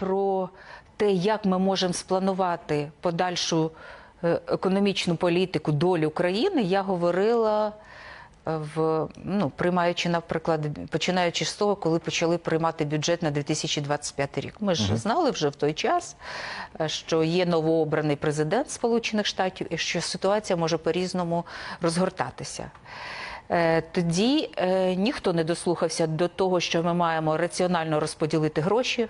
про те, як ми можемо спланувати подальшу е, економічну політику долю країни, я говорила е, в ну, приймаючи, наприклад, починаючи з того, коли почали приймати бюджет на 2025 рік. Ми ж знали вже в той час, е, що є новообраний президент Сполучених Штатів і що ситуація може по-різному розгортатися. Тоді ніхто не дослухався до того, що ми маємо раціонально розподілити гроші,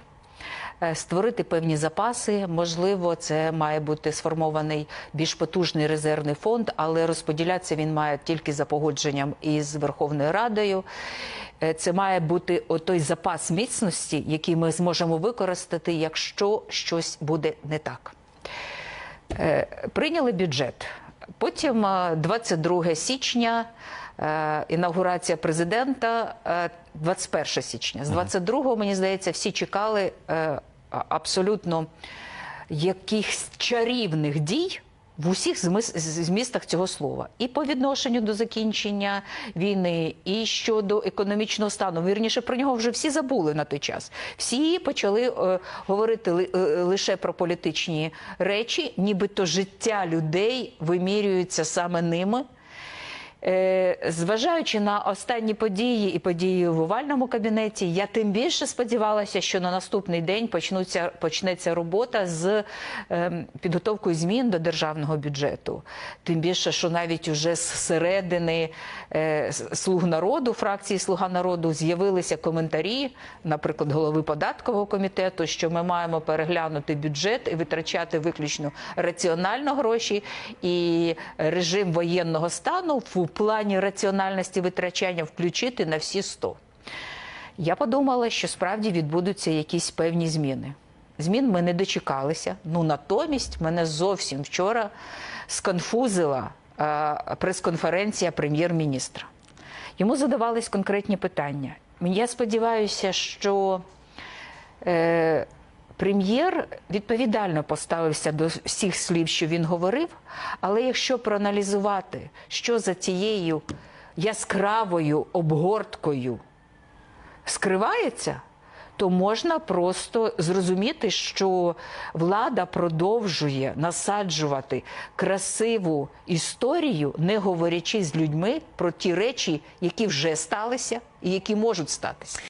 створити певні запаси. Можливо, це має бути сформований більш потужний резервний фонд, але розподілятися він має тільки за погодженням із Верховною Радою. Е, Це має бути той запас міцності, який ми зможемо використати, якщо щось буде не так. Е, Прийняли бюджет. Потім е, 22 січня, е, інаугурація президента, е, 21 січня. З 22-го, мені здається, всі чекали е, абсолютно якихось чарівних дій. В усіх змістах цього слова, і по відношенню до закінчення війни, і щодо економічного стану. Вірніше про нього вже всі забули на той час. Всі почали е, говорити ли- е, лише про політичні речі, нібито життя людей вимірюється саме ними. Е, Зважаючи на останні події і події в овальному кабінеті, я тим більше сподівалася, що на наступний день почнуться почнеться робота з ем, підготовкою змін до державного бюджету. Тим більше, що навіть уже з середини е, слуг народу, фракції Слуга народу, з'явилися коментарі, наприклад, голови податкового комітету, що ми маємо переглянути бюджет і витрачати виключно раціонально гроші, і режим воєнного стану в плані раціональності витрачання включити на всі 100. Я подумала, що справді відбудуться якісь певні зміни. Змін ми не дочекалися. Ну натомість мене зовсім вчора сконфузила е, прес-конференція прем'єр-міністра. Йому задавались конкретні питання. Я сподіваюся, що е, прем'єр відповідально поставився до всіх слів, що він говорив. Але якщо проаналізувати, що за цією яскравою обгорткою скривається, то можна просто зрозуміти, що влада продовжує насаджувати красиву історію, не говорячи з людьми про ті речі, які вже сталися і які можуть статися.